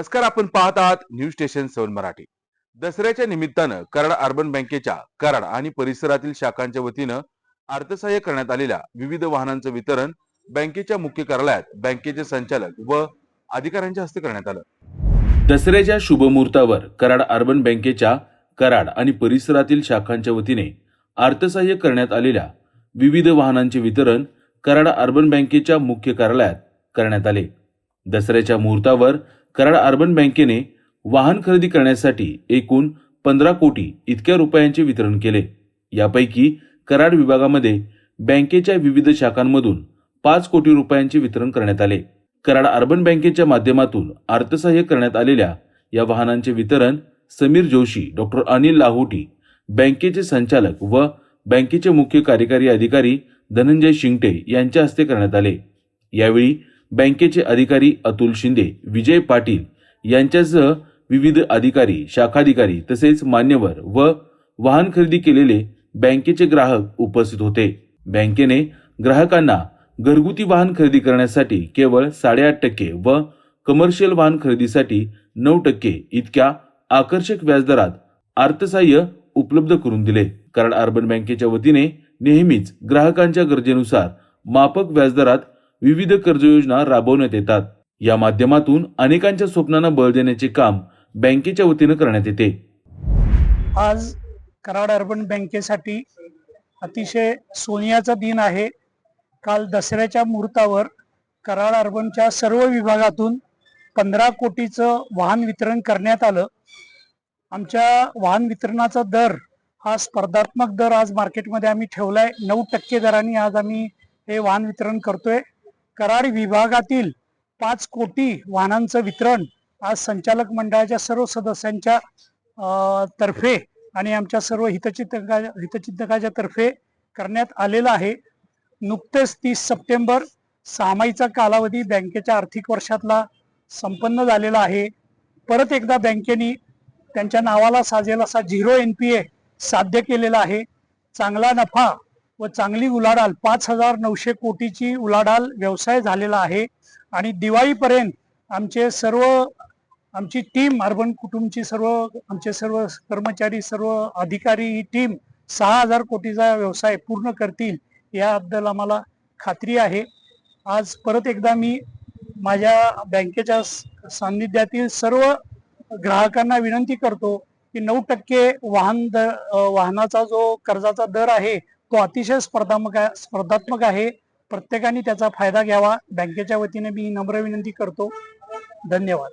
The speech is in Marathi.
नमस्कार आपण पाहत आहात न्यूज स्टेशन सेवन मराठी. दसऱ्याच्या निमित्तानं कराड अर्बन बँकेच्या कराड आणि परिसरातील शाखांच्या वतीनं अर्थसहाय्य करण्यात आलेल्या विविध वाहनांचं वितरण बँकेच्या मुख्य कार्यालयात बँकेचे संचालक व अधिकाऱ्यांच्या हस्ते करण्यात आलं. दसऱ्याच्या शुभमुहूर्तावर कराड अर्बन बँकेच्या कराड आणि परिसरातील शाखांच्या वतीने अर्थसहाय्य करण्यात आलेल्या विविध वाहनांचे वितरण कराड अर्बन बँकेच्या मुख्य कार्यालयात करण्यात आले. दसऱ्याच्या मुहूर्तावर कराड अर्बन बँकेने वाहन खरेदी करण्यासाठी एकूण पंधरा कोटी इतक्या रुपयांचे वितरण केले. यापैकी कराड विभागामध्ये बँकेच्या विविध शाखांमधून पाच कोटी रुपयांचे वितरण करण्यात आले. कराड अर्बन बँकेच्या माध्यमातून अर्थसहाय्य करण्यात आलेल्या या वाहनांचे वितरण समीर जोशी डॉक्टर अनिल लाहोटी बँकेचे संचालक व बँकेचे मुख्य कार्यकारी अधिकारी धनंजय शिंगटे यांच्या हस्ते करण्यात आले. यावेळी बँकेचे अधिकारी अतुल शिंदे विजय पाटील यांच्यासह विविध अधिकारी शाखाधिकारी तसेच मान्यवर व वाहन खरेदी केलेले बँकेचे ग्राहक उपस्थित होते. बँकेने ग्राहकांना घरगुती वाहन खरेदी करण्यासाठी केवळ साडेआठ टक्के व कमर्शियल वाहन खरेदीसाठी नऊ टक्के इतक्या आकर्षक व्याजदरात अर्थसहाय्य उपलब्ध करून दिले. कारण अर्बन बँकेच्या वतीने नेहमीच ग्राहकांच्या गरजेनुसार माफक व्याजदरात विविध कर्ज योजना राबवण्यात येतात. या माध्यमातून अनेकांच्या स्वप्नांना बळ देण्याचे काम बँकेच्या वतीनं करण्यात येते. आज कराड अर्बन बँकेसाठी अतिशय सोनियाचा दिन आहे. काल दसऱ्याच्या मुहूर्तावर कराड अर्बनच्या सर्व विभागातून पंधरा कोटीचं वाहन वितरण करण्यात आलं. आमच्या वाहन वितरणाचा दर हा स्पर्धात्मक दर आज मार्केटमध्ये आम्ही ठेवलाय. नऊ टक्के दराने आज आम्ही हे वाहन वितरण करतोय. कराड विभागातील पाच कोटी वाहनांचं वितरण आज संचालक मंडळाच्या सर्व सदस्यांच्या तर्फे आणि आमच्या सर्व हितचिंतका हितचिंतकाच्या तर्फे करण्यात आलेलं आहे. नुकतेच तीस सप्टेंबर सहामाईचा कालावधी बँकेच्या आर्थिक वर्षातला संपन्न झालेला आहे. परत एकदा बँकेने त्यांच्या नावाला साजेल असा झिरो एन पी ए साध्य केलेला आहे. चांगला नफा व चांगली उलाढाल पाच हजार नऊशे कोटीची उलाढाल व्यवसाय झालेला आहे. आणि दिवाळीपर्यंत आमचे सर्व आमची टीम अर्बन कुटुंबची सर्व आमचे सर्व कर्मचारी सर्व अधिकारी ही टीम सहा हजार कोटीचा व्यवसाय पूर्ण करतील याबद्दल आम्हाला खात्री आहे. आज परत एकदा मी माझ्या बँकेच्या स- सान्निध्यातील सर्व ग्राहकांना विनंती करतो की नऊ टक्के वाहन द वाहनाचा जो कर्जाचा दर आहे तो अतिशय स्पर्धात्मक आहे स्पर्धात्मक आहे. प्रत्येकाने त्याचा फायदा घ्यावा. बँकेच्या वतीने मी नम्र विनंती करतो. धन्यवाद.